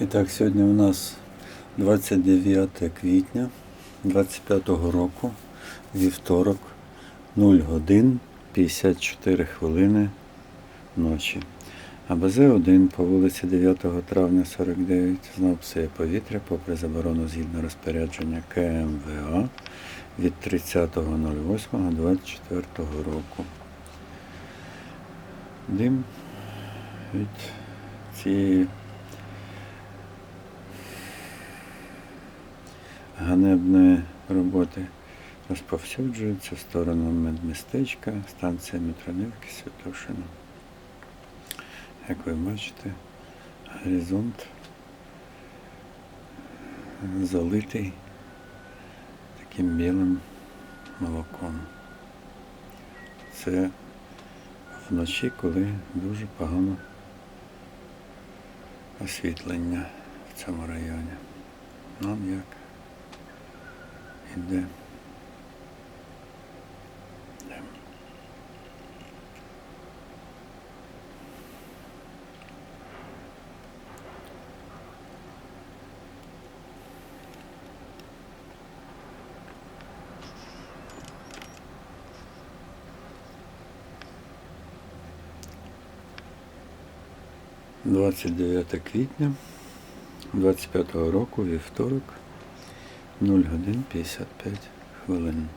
І так, сьогодні у нас 29 квітня 25-го року, вівторок, 0 годин 54 хвилини ночі. АБЗ-1 по вулиці 9 травня 49 знов псує повітря попри заборону згідно розпорядження КМВА від 30.08.24 року. Дим від цієї ганебної роботи розповсюджується в сторону медмістечка, станція Мітронівки Святошина. Як ви бачите, горизонт залитий таким білим молоком. Це вночі, коли дуже погано освітлення в цьому районі. Нам як іде. Двадцять дев'яте квітня 25-го року, вівторок, 0 годин 55 хвилин.